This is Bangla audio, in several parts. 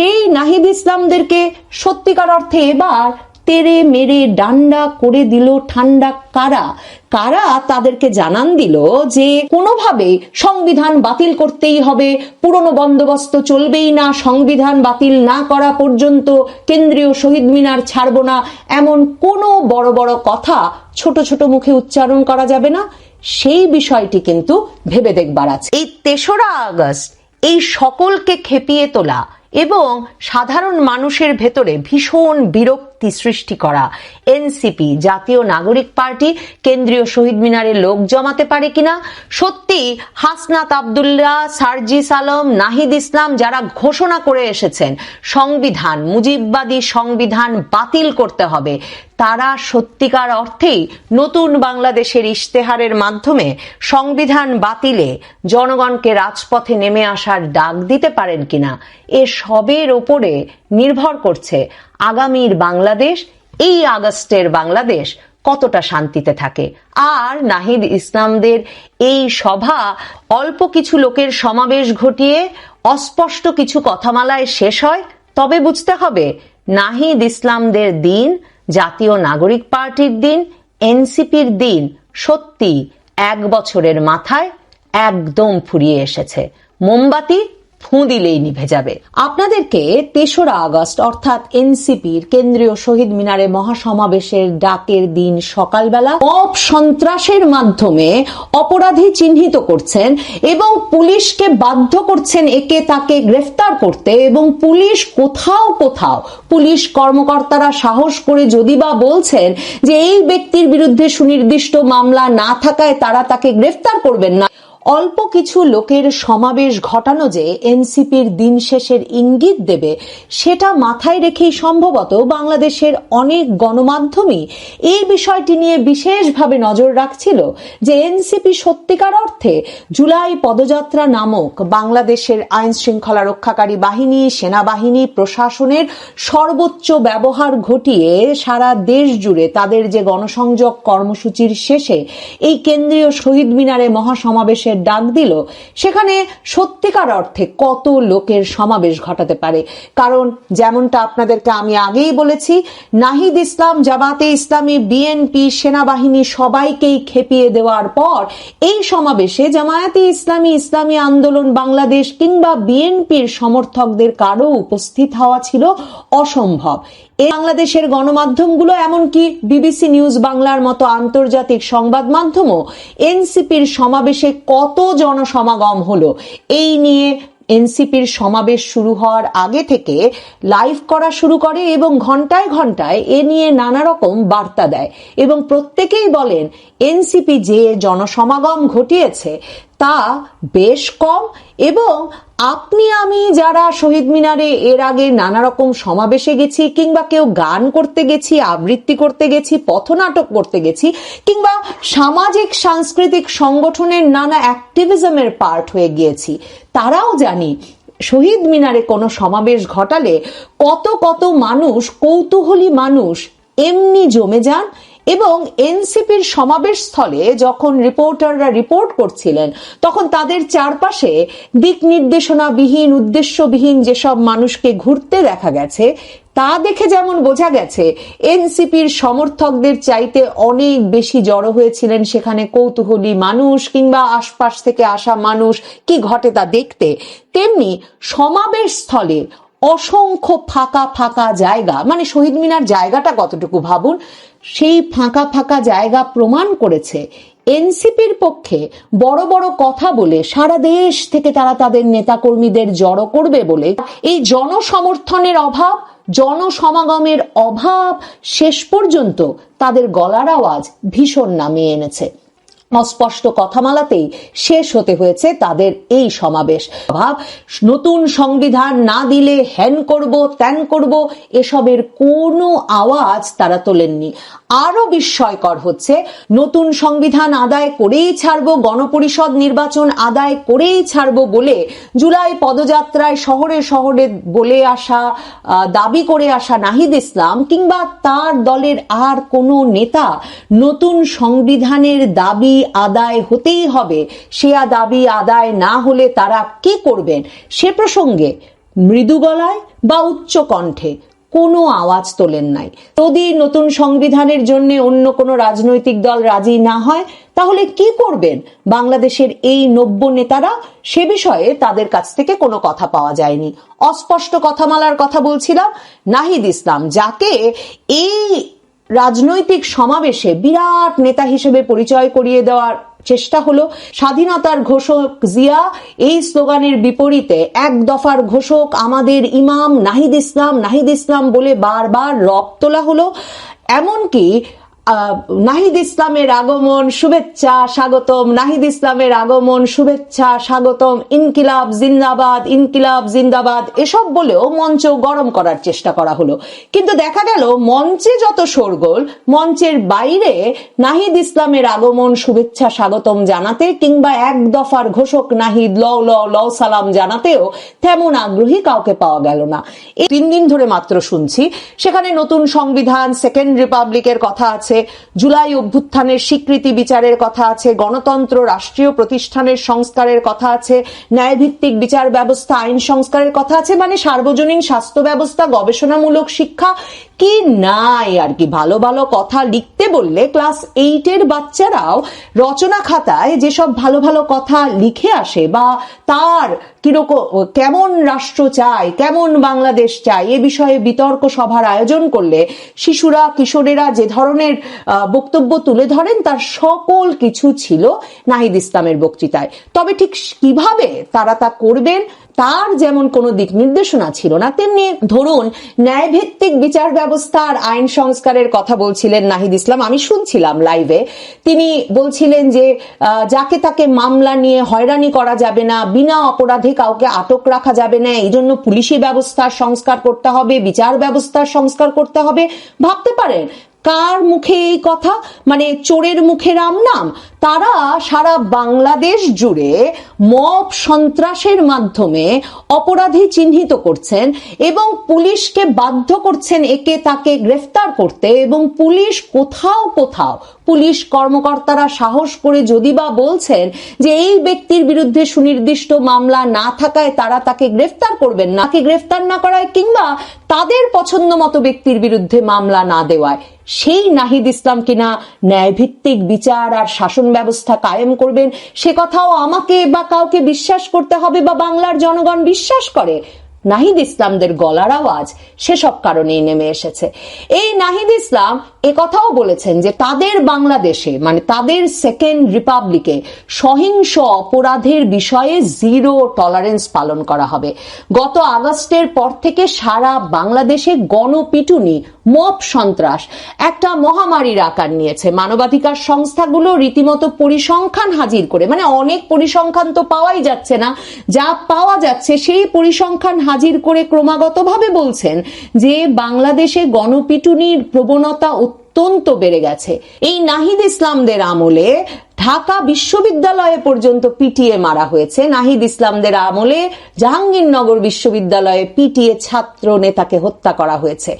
সেই নাহিদ ইসলামদেরকে সত্যিকার অর্থে এবার তেরে মেরে ডান্ডা করে দিল ঠান্ডা কারা? কারা তাদেরকে জানান দিল যে কোনোভাবে সংবিধান বাতিল করতেই হবে, পুরনো বন্দোবস্ত চলবেই না, সংবিধান বাতিল না করা পর্যন্ত কেন্দ্রীয় শহীদ মিনার ছাড়ব না। এমন কোনো বড় বড় কথা ছোট ছোট মুখে উচ্চারণ করা যাবে না। সেই বিষয়টি কিন্তু ভেবে দেখবার আছে। এই তেসরা আগস্ট এই সকলকে খেপিয়ে তোলা এবং সাধারণ মানুষের ভেতরে ভীষণ বিরক্তি সৃষ্টি করা। এনসিপি, জাতীয় নাগরিক পার্টি, কেন্দ্রীয় শহীদ মিনারে লোক জমাতে পারে কিনা? সত্যি, হাসনাত আবদুল্লাহ, সার্জিস আলম, নাহিদ ইসলাম যারা ঘোষণা করে এসেছেন, সংবিধান, মুজিববাদী সংবিধান বাতিল করতে হবে। তারা সত্যিকার অর্থেই নতুন বাংলাদেশের ইশতেহারের মাধ্যমে সংবিধান বাতিলে জনগণকে রাজপথে নেমে আসার ডাক দিতে পারেন কিনা, এ সবের ওপরে নির্ভর করছে আগামীর বাংলাদেশ, এই আগস্টের বাংলাদেশ কতটা শান্তিতে থাকে। আর নাহিদ ইসলামদের এই সভা অল্প কিছু লোকের সমাবেশ ঘটিয়ে অস্পষ্ট কিছু কথামালায় শেষ হয়, তবে বুঝতে হবে নাহিদ ইসলামদের দিন জাতীয় নাগরিক পার্টির দিন এনসিপির দিন সত্যি এক বছরের মাথায় একদম ফুরিয়ে এসেছে। মোমবাতি নিভে যাবে। আপনাদেরকে তেসরা আগস্ট, অর্থাৎ এনসিপির কেন্দ্রীয় শহীদ মিনারে মহাসমাবেশের ডাকের দিন সকালবেলা মব সন্ত্রাসের মাধ্যমে অপরাধী চিহ্নিত করছেন এবং পুলিশকে বাধ্য করছেন একে তাকে গ্রেফতার করতে এবং পুলিশ কোথাও কোথাও, পুলিশ কর্মকর্তারা সাহস করে যদি বা বলছেন যে এই ব্যক্তির বিরুদ্ধে সুনির্দিষ্ট মামলা না থাকায় তারা তাকে গ্রেফতার করবেন না অল্প কিছু লোকের সমাবেশ ঘটানো যে এনসিপির দিন শেষের ইঙ্গিত দেবে, সেটা মাথায় রেখেই সম্ভবত বাংলাদেশের অনেক গণমাধ্যমই এই বিষয়টি নিয়ে বিশেষভাবে নজর রাখছিল যে এনসিপি সত্যিকার অর্থে জুলাই পদযাত্রা নামক বাংলাদেশের আইন শৃঙ্খলা রক্ষাকারী বাহিনী, সেনাবাহিনী, প্রশাসনের সর্বোচ্চ ব্যবহার ঘটিয়ে সারা দেশ জুড়ে তাদের যে গণসংযোগ কর্মসূচির শেষে এই কেন্দ্রীয় শহীদ মিনারে মহাসমাবেশের ডাক দিল, সেখানে সত্যিকার অর্থে কত লোকের সমাবেশ ঘটাতে পারে। কারণ যেমনটা আপনাদেরকে আমি আগেই বলেছি, নাহিদ ইসলাম, জামাতে ইসলামী, বিএনপি, সেনাবাহিনী সবাইকেই খেপিয়ে দেওয়ার পর এই সমাবেশে জামায়াতে ইসলামী ইসলামী আন্দোলন, বাংলাদেশ কিংবা বিএনপির সমর্থকদের কারও উপস্থিত হওয়া ছিল অসম্ভব। বাংলাদেশের গণমাধ্যমগুলো এমনকি বিবিসি নিউজ বাংলার মতো আন্তর্জাতিক সংবাদ মাধ্যমও এনসিপির সমাবেশে কত জনসমাগম হলো, এই নিয়ে এনসিপির সমাবেশ শুরু হওয়ার আগে থেকে লাইভ করা শুরু করে এবং ঘন্টায় ঘন্টায় এ নিয়ে নানা রকম বার্তা দেয় এবং প্রত্যেকেই বলেন, এনসিপি যে জনসমাগম ঘটিয়েছে তা বেশ কম এবং আপনি, আমি যারা শহীদ মিনারে এর আগে নানা রকম সমাবেশে গেছি কিংবা কেউ গান করতে গেছি, আবৃত্তি করতে গেছি, পথনাটক করতে গেছি কিংবা সামাজিক, সাংস্কৃতিক সংগঠনের নানা অ্যাক্টিভিজমের পার্ট হয়ে গিয়েছি, তারাও জানি শহীদ মিনারে কোনো সমাবেশ ঘটালে কত কত মানুষ, কৌতূহলী মানুষ এমনি জমে যান এবং এনসিপির সমাবেশ স্থলে যখন রিপোর্টাররা রিপোর্ট করছিলেন, তখন তাদের চারপাশে দিক নির্দেশনাবিহীন, উদ্দেশ্যবিহীন যেসব মানুষকে ঘুরতে দেখা গেছে, তা দেখে যেমন বোঝা গেছে, এনসিপির সমর্থকদের চাইতে অনেক বেশি জড়ো হয়েছিলেন সেখানে কৌতূহলী মানুষ কিংবা আশপাশ থেকে আসা মানুষ, কি ঘটে তা দেখতে। তেমনি সমাবেশ স্থলে অসংখ্য ফাঁকা ফাঁকা জায়গা মানে শহীদ মিনার জায়গাটা কতটুকু ভাবুন সেই ফাঁকা ফাঁকা জায়গা প্রমাণ করেছে। এনসিপির পক্ষে বড় বড় কথা বলে সারা দেশ থেকে তারা তাদের নেতাকর্মীদের জড়ো করবে বলে এই জনসমর্থনের অভাব, জনসমাগমের অভাব শেষ পর্যন্ত তাদের গলার আওয়াজ ভীষণ নামিয়ে এনেছে। অস্পষ্ট কথামালাতেই শেষ হতে হয়েছে তাদের এই সমাবেশ। ভাব, নতুন সংবিধান না দিলে হ্যান করব, ত্যান করব, এসবের কোনো আওয়াজ তারা তোলেননি। আরও বিস্ময়কর হচ্ছে, নতুন সংবিধান আদায় করেই ছাড়বো, গণপরিষদ নির্বাচন আদায় করেই ছাড়বো বলে জুলাই পদযাত্রায় শহরে শহরে বলে আসা দাবি করে আসা নাহিদ ইসলাম কিংবা তার দলের আর কোনো নেতা নতুন সংবিধানের দাবি আদায় হতেই হবে। সে দাবি আদায় না হলে তারা কি করবেন? সে প্রসঙ্গে মৃদু গলায় বা উচ্চ কণ্ঠে কোনো আওয়াজ তোলেন নাই। যদি নতুন সংবিধানের জন্য অন্য কোনো রাজনৈতিক দল রাজি না হয়, তাহলে কি করবেন? বাংলাদেশের এই নব্য নেতারা সে বিষয়ে তাদের কাছ থেকে কোনো কথা পাওয়া যায়নি। অস্পষ্ট কথামালার কথা বলছিলাম। নাহিদ ইসলাম, যাকে এই রাজনৈতিক সমাবেশে বিরাট নেতা হিসেবে পরিচয় করিয়ে দেওয়ার চেষ্টা হলো স্বাধীনতার ঘোষক জিয়া। এই স্লোগানের বিপরীতে এক দফার ঘোষক আমাদের ইমাম নাহিদ ইসলাম নাহিদ ইসলাম বলে বারবার রব তোলা হলো। এমনকি নাহিদ ইসলামের আগমন, শুভেচ্ছা, স্বাগতম। নাহিদ ইসলামের আগমন, শুভেচ্ছা, স্বাগতম। ইনকিলাব, জিন্দাবাদ ইনকিলাব, জিন্দাবাদ, এসব বলেও মঞ্চ গরম করার চেষ্টা করা হলো। কিন্তু দেখা গেল, মঞ্চে যত শোরগোল, মঞ্চের বাইরে নাহিদ ইসলামের আগমন, শুভেচ্ছা, স্বাগতম জানাতে কিংবা এক দফার ঘোষক নাহিদ ল ল ল সালাম জানাতেও তেমন আগ্রহী কাউকে পাওয়া গেল না। তিন দিন ধরে মাত্র শুনছি। সেখানে নতুন সংবিধান, সেকেন্ড রিপাবলিকের কথা আছে জুলাই অভ্যুত্থানের স্বীকৃতি বিচারের কথা আছে, গণতন্ত্র রাষ্ট্রীয় প্রতিষ্ঠানের সংস্কারের কথা আছে, ন্যায়ভিত্তিক বিচার ব্যবস্থা, আইন সংস্কারের কথা আছে মানে সার্বজনীন স্বাস্থ্য ব্যবস্থা, গবেষণামূলক শিক্ষা কি নাই আর কি? ভালো ভালো কথা লিখতে বললে ক্লাস এইটের বাচ্চারাও রচনা খাতায় যেসব ভালো ভালো কথা লিখে আসে বা তার কীরকম, কেমন রাষ্ট্র চায়, কেমন বাংলাদেশ চায়, এ বিষয়ে বিতর্ক সভার আয়োজন করলে শিশুরা, কিশোরেরা যে ধরনের বক্তব্য তুলে ধরেন তার সকল কিছু ছিল নাহিদ ইসলামের বক্তৃতায়। তবে ঠিক কীভাবে তারা তা করবেন তার যেমন কোনো দিক নির্দেশনা ছিল না, তেমনি ধরুন ন্যায়ভিত্তিক বিচার ব্যবস্থা আর আইন সংস্কারের কথা বলছিলেন নাহিদ ইসলাম। আমি শুনছিলাম লাইভে তিনি বলছিলেন যে যাকে তাকে মামলা নিয়ে হয়রানি করা যাবে না, বিনা অপরাধে কাউকে আটক রাখা যাবে না, এই জন্য পুলিশি ব্যবস্থার সংস্কার করতে হবে, বিচার ব্যবস্থার সংস্কার করতে হবে। ভাবতে পারেন, কার মুখে এই কথা? মানে চোরের মুখে রাম নাম। তারা সারা বাংলাদেশ জুড়ে মব সন্ত্রাসের মাধ্যমে অপরাধী চিহ্নিত করছেন এবং পুলিশকে বাধ্য করছেন একে তাকে গ্রেফতার করতে এবং পুলিশ কোথাও কোথাও, পুলিশ কর্মকর্তারা সাহস করে যদি বা বলছেন যে এই ব্যক্তির বিরুদ্ধে সুনির্দিষ্ট মামলা না থাকায় তারা তাকে গ্রেফতার করবেন না গ্রেফতার না করায় কিংবা তাদের পছন্দ মতো ব্যক্তির বিরুদ্ধে মামলা না দেওয়ায়, সেই নাহিদ ইসলাম কিনা ন্যায়ভিত্তিক বিচার আর শাসন ব্যবস্থা কায়েম করবেন, সে কথাও আমাকে বা কাউকে বিশ্বাস করতে হবে বা বাংলার জনগণ বিশ্বাস করে নাহিদ ইসলামদের গলার আওয়াজ সেসব কারণেই নেমে এসেছে। এই নাহিদ ইসলাম কথাও বলেছেন যে তাদের বাংলাদেশে মানে তাদের সেকেন্ড রিপাবলিকে সহিংস অপরাধের বিষয়ে জিরো টলারেন্স পালন করা হবে। গত আগস্টের পর থেকে সারা বাংলাদেশে গণপিটুনি মপ সন্ত্রাস একটা মহামারীর আকার নিয়েছে। মানবাধিকার সংস্থাগুলো রীতিমতো পরিসংখ্যান হাজির করে মানে অনেক পরিসংখ্যান তো পাওয়াই যাচ্ছে না। যা পাওয়া যাচ্ছে সেই পরিসংখ্যান হাজির করে ক্রমাগতভাবে বলছেন যে বাংলাদেশে গণপিটুনির প্রবণতা অত্যন্ত বেড়ে গেছে। এই নাহিদ ইসলামদের আমলে ঢাকা বিশ্ববিদ্যালয়ে পর্যন্ত পিটিএ মারা হয়েছে। নাহিদ ইসলামদের আমলে জাহাঙ্গীরনগর বিশ্ববিদ্যালয়ে পিটিএ ছাত্র নেতাকে হত্যা করা হয়েছে।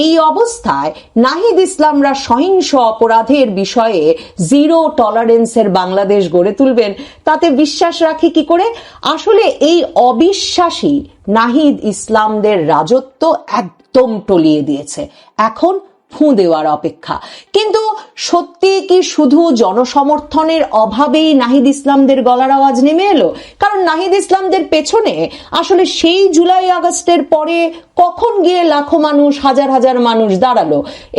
এই অবস্থায় নাহিদ ইসলামরা সহিংস অপরাধের বিষয়ে জিরো টলারেন্সের বাংলাদেশ গড়ে তুলবেন। তাতে বিশ্বাস রাখি কি করে? আসলে এই অবিশ্বাসী নাহিদ ইসলামদের রাজত্ব একদম টলিয়ে দিয়েছে। এখন ফু দেওয়ার অপেক্ষা। কিন্তু সত্যি কি শুধু জনসমর্থনের অভাবেই নাহিদ ইসলামদের গলার আওয়াজ নেমে এলো? কারণ নাহিদ ইসলামদের পেছনে আসলে সেই জুলাই আগস্টের পরে কখন গিয়ে লাখো মানুষ, হাজার হাজার মানুষ দাঁড়াল?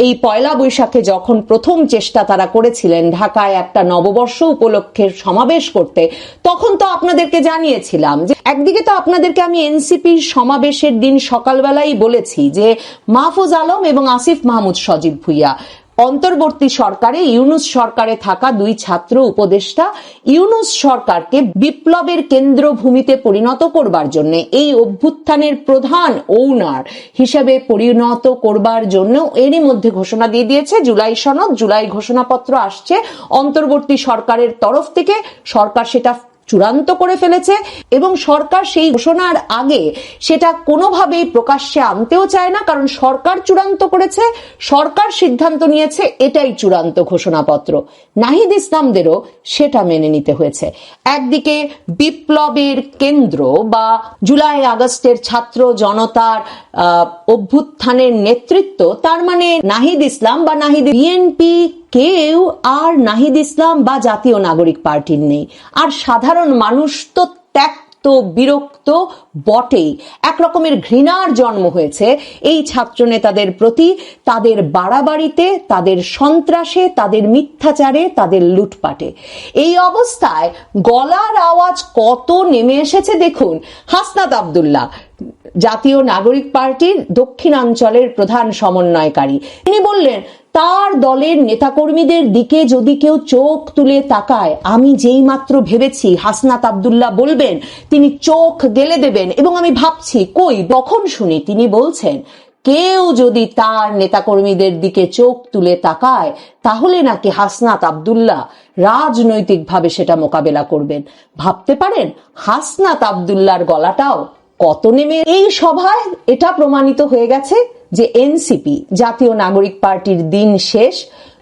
এই পয়লা বৈশাখে যখন প্রথম চেষ্টা তারা করেছিলেন ঢাকায় একটা নববর্ষ উপলক্ষে সমাবেশ করতে, তখন তো আপনাদেরকে জানিয়েছিলাম যে, একদিকে তো আপনাদেরকে আমি এনসিপির সমাবেশের দিন সকালবেলাই বলেছি যে, মাহফুজ আলম এবং আসিফ মাহমুদ সজীব ভুইয়া অন্তর্বর্তী সরকারে, ইউনুস সরকারে থাকা দুই ছাত্র উপদেষ্টা ইউনুস সরকারকে বিপ্লবের কেন্দ্রভূমিতে পরিণত করবার জন্য, এই অভ্যুত্থানের প্রধান ওনার হিসেবে পরিণত করবার জন্য এরই মধ্যে ঘোষণা দিয়ে দিয়েছে। জুলাই সনদ, জুলাই ঘোষণাপত্র আসছে। অন্তর্বর্তী সরকারের তরফ থেকে সরকার সেটা চূড়ান্ত করে ফেলেছে এবং সরকার সেই ঘোষণার আগে সেটা কোনোভাবেই প্রকাশ্যে আনতেও চায় না, কারণ সরকার চূড়ান্ত করেছে, সরকার সিদ্ধান্ত নিয়েছে, এটাই চূড়ান্ত ঘোষণাপত্র। নাহিদ ইসলামদেরও সেটা মেনে নিতে হয়েছে। একদিকে বিপ্লবের কেন্দ্র বা জুলাই আগস্টের ছাত্র জনতার অভ্যুত্থানের নেতৃত্ব, তার মানে নাহিদ ইসলাম বা নাহিদ বিএনপি কেউ আর নাহিদ ইসলাম বা জাতীয় নাগরিক পার্টির নেই। আর সাধারণ মানুষ তো ত্যাক্ত, বিরক্ত বটেই। এক রকমের ঘৃণার জন্ম হয়েছে। এই ছাত্র নেতাদের প্রতি তাদের বাড়াবাড়িতে, তাদের সন্ত্রাসে, তাদের মিথ্যাচারে, তাদের লুটপাটে। এই অবস্থায় গলার আওয়াজ কত নেমে এসেছে দেখুন। হাসনাত আবদুল্লাহ, জাতীয় নাগরিক পার্টির দক্ষিণাঞ্চলের প্রধান সমন্বয়কারী। তিনি বললেন তার দলের নেতাকর্মীদের দিকে যদি কেউ চোখ তুলে তাকায়, আমি যেই মাত্র ভেবেছি, হাসনাত আবদুল্লাহ বলবেন, তিনি চোখ গেলে দেবেন, এবং আমি ভাবছি, কই, তখন শুনি তিনি বলছেন, কেউ যদি তার নেতাকর্মীদের দিকে চোখ তুলে তাকায়, তাহলে নাকি হাসনাত আবদুল্লাহ রাজনৈতিকভাবে সেটা মোকাবেলা করবেন। ভাবতে পারেন, হাসনাত আবদুল্লাহর গলাটাও কত নেমে এই সভায় এটা প্রমাণিত হয়ে গেছে। যে এনসিপি জাতীয় নাগরিক পার্টির দিন শেষ,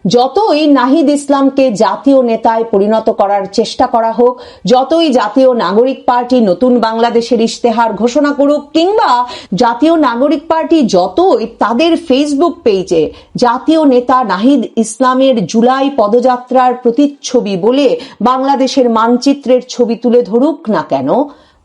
যতই নাহিদ ইসলামকে জাতীয় নেতায় পরিণত করার চেষ্টা করা হোক, যতই জাতীয় নাগরিক পার্টি নতুন বাংলাদেশের ইশতেহার ঘোষণা করুক, কিংবা জাতীয় নাগরিক পার্টি যতই তাদের ফেসবুক পেজে জাতীয় নেতা নাহিদ ইসলামের জুলাই পদযাত্রার প্রতিচ্ছবি বলে বাংলাদেশের মানচিত্রের ছবি তুলে ধরুক না কেন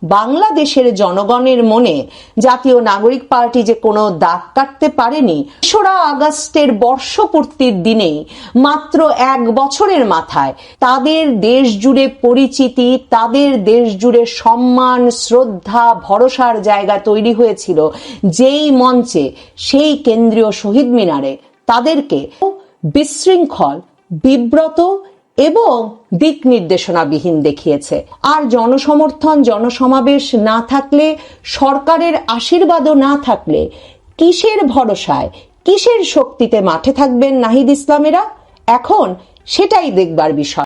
বাংলাদেশের জনগণের মনে জাতীয় নাগরিক পার্টি যে কোনো দাগ কাটতে পারেনি তেসরা আগস্টের বর্ষপূর্তির দিনেই মাত্র এক বছরের মাথায় তাদের দেশ জুড়ে পরিচিতি, তাদের দেশ জুড়ে সম্মান, শ্রদ্ধা, ভরসার জায়গা তৈরি হয়েছিল। যেই মঞ্চে, সেই কেন্দ্রীয় শহীদ মিনারে তাদেরকে বিশৃঙ্খল, বিব্রত এবং দিক নির্দেশনাবিহীন দেখিয়েছে। আর জনসমর্থন, জনসমাবেশ না থাকলে, সরকারের আশীর্বাদও না থাকলে কিসের ভরসায়, কিসের শক্তিতে মাঠে থাকবেন নাহিদ ইসলামেরা? এখন সেটাই দেখবার বিষয়।